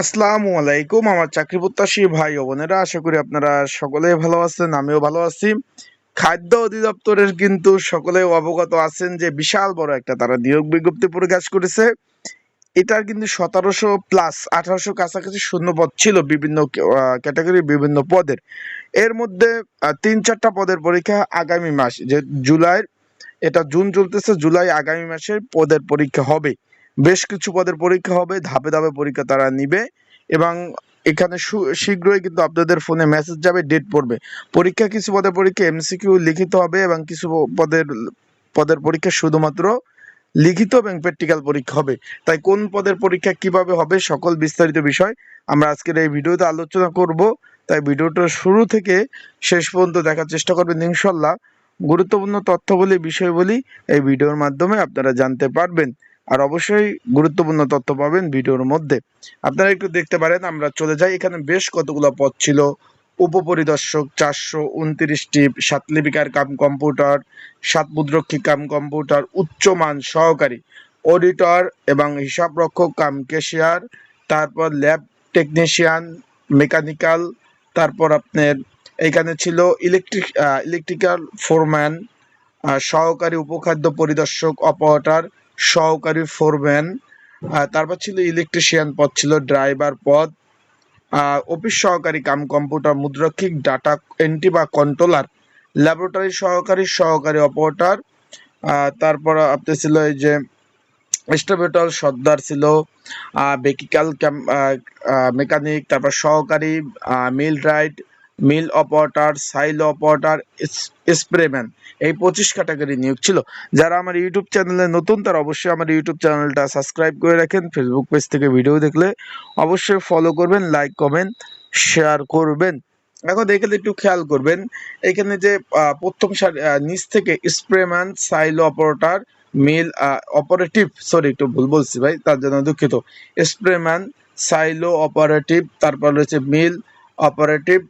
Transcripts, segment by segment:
আসসালামু আলাইকুম, আমার চাকরি প্রত্যাশী ভাই ও বোনেরা, আশা করি আপনারা সকলেই ভালো আছেন, আমিও ভালো আছি। খাদ্য অধিদপ্তরের কিন্তু সকলে অবগত আছেন যে বিশাল বড় একটা তারা নিয়োগ বিজ্ঞপ্তি প্রকাশ করেছে। এটার কিন্তু সতেরোশো প্লাস আঠারোশো কাছাকাছি শূন্যপদ ছিল বিভিন্ন ক্যাটাগরি বিভিন্ন পদের। এর মধ্যে তিন চারটা পদের পরীক্ষা আগামী মাস, যে জুলাইয়ের, এটা জুন চলতেছে, জুলাই আগামী মাসের পদের পরীক্ষা হবে। বেশ কিছু পদের পরীক্ষা হবে, ধাপে ধাপে পরীক্ষা তারা নিবে এবং এখানে শীঘ্রই কিন্তু আপনাদের ফোনে মেসেজ যাবে ডেট পড়বে। পরীক্ষা কিছু পদের পরীক্ষা এমসিকিউ লিখিত হবে এবং কিছু পদের পদের পরীক্ষা শুধুমাত্র লিখিত এবং প্র্যাকটিক্যাল পরীক্ষা হবে। তাই কোন পদের পরীক্ষা কীভাবে হবে সকল বিস্তারিত বিষয় আমরা আজকের এই ভিডিওতে আলোচনা করব। তাই ভিডিওটা শুরু থেকে শেষ পর্যন্ত দেখার চেষ্টা করবেন। ইনশাল্লাহ গুরুত্বপূর্ণ তথ্যবলী, বিষয়বলী এই ভিডিওর মাধ্যমে আপনারা জানতে পারবেন। আর অবশ্যই গুরুত্বপূর্ণ তথ্য পাবেন ভিডিওর মধ্যে। আপনারা একটু দেখতে পারেন, আমরা চলে যাই। এখানে বেশ কতগুলো পদ ছিল। উপপরিদর্শক চারশো উনত্রিশটি সাত লিপিকার কাম কম্পিউটার, সাত মুদ্রক্ষী কাম কম্পিউটার উচ্চমান সহকারী অডিটর এবং হিসাবরক্ষক কাম ক্যাশিয়ার, তারপর ল্যাব টেকনিশিয়ান, মেকানিক্যাল, তারপর আপনার এখানে ছিল ইলেকট্রিক ইলেকট্রিক্যাল ফোরম্যান সহকারী উপখাদ্য পরিদর্শক, অপারেটর সহকারী ফোরম্যান তারপর ছিল ইলেকট্রিশিয়ান পদ, ছিল ড্রাইভার পদ অফিস সহকারী কাম কম্পিউটার মুদ্রাক্ষিক ডাটা এন্ট্রি বা কন্ট্রোলার ল্যাবরেটরি সহকারী সহকারী অপারেটর তারপর আপনার ছিল এই যে স্টোভেটল সর্দার ছিল বেকিক্যাল মেকানিক তারপর সহকারী মিল রাইট মিল অপারেটর, সাইল অপারেটর স্প্রেম্যান এই পঁচিশ ক্যাটাগরি নিয়োগ ছিল। যারা আমার ইউটিউব চ্যানেলে নতুন, তারা অবশ্যই আমার ইউটিউব চ্যানেলটা সাবস্ক্রাইব করে রাখেন। ফেসবুক পেজ থেকে ভিডিও দেখলে অবশ্যই ফলো করবেন লাইক কমেন্ট শেয়ার করবেন। এখন এখানে একটু খেয়াল করবেন, এখানে যে প্রথম নিচ থেকে স্প্রেম্যান, সাইল অপারেটর, মিল অপারেটিভ সরি একটু ভুল বলছি ভাই, তার জন্য দুঃখিত। স্প্রেম্যান, সাইলো অপারেটিভ, তারপর রয়েছে মিল অপারেটিভ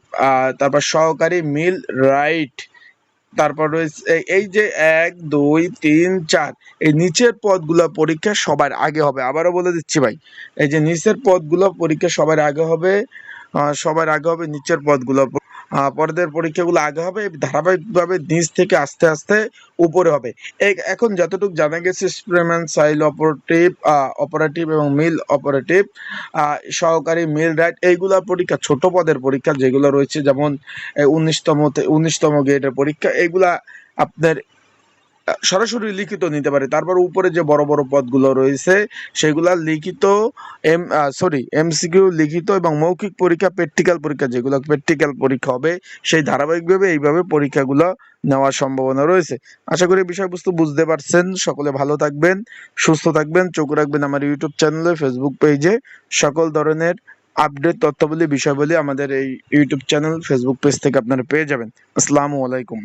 তারপর সহকারী মিল রাইট, তারপর রয়েছে এই- যে এক, দুই, তিন, চার, এই নিচের পদগুলো পরীক্ষা সবার আগে হবে। আবারও বলে দিচ্ছি ভাই, এই যে নিচের পদগুলো পরীক্ষা সবার আগে হবে সবার আগে হবে নিচের পদগুলো পরের পরীক্ষাগুলো আগে হবে, ধারাবাহিকভাবে নিচ থেকে আস্তে আস্তে উপরে হবে। এখন যতটুকু জানা গেছে স্প্রেম্যান সাইল অপারেটিভ অপারেটিভ এবং মিল অপারেটিভ সহকারী মিল রাইট এইগুলা পরীক্ষা, ছোট পদের পরীক্ষা যেগুলো রয়েছে, যেমন উনিশতম উনিশতম গ্রেডের পরীক্ষা এইগুলা আপনার সরাসরি লিখিত নিতে পারে। তারপর উপরে যে বড় বড় পদগুলো রয়েছে, সেগুলা লিখিত এম সরি এমসিকিউ লিখিত এবং মৌখিক পরীক্ষা প্র্যাকটিক্যাল পরীক্ষা, যেগুলো প্র্যাকটিক্যাল পরীক্ষা হবে, সেই ধারাবাহিকভাবে এইভাবে পরীক্ষাগুলো নেওয়ার সম্ভাবনা রয়েছে। আশা করি বিষয়বস্তু বুঝতে পারছেন। সকলে ভালো থাকবেন, সুস্থ থাকবেন, চোখ রাখবেন আমার ইউটিউব চ্যানেলে ফেসবুক পেজে সকল ধরনের আপডেট তথ্যাবলী, বিষয়বলী আমাদের এই ইউটিউব চ্যানেল ফেসবুক পেজ থেকে আপনারা পেয়ে যাবেন। আসসালামু আলাইকুম।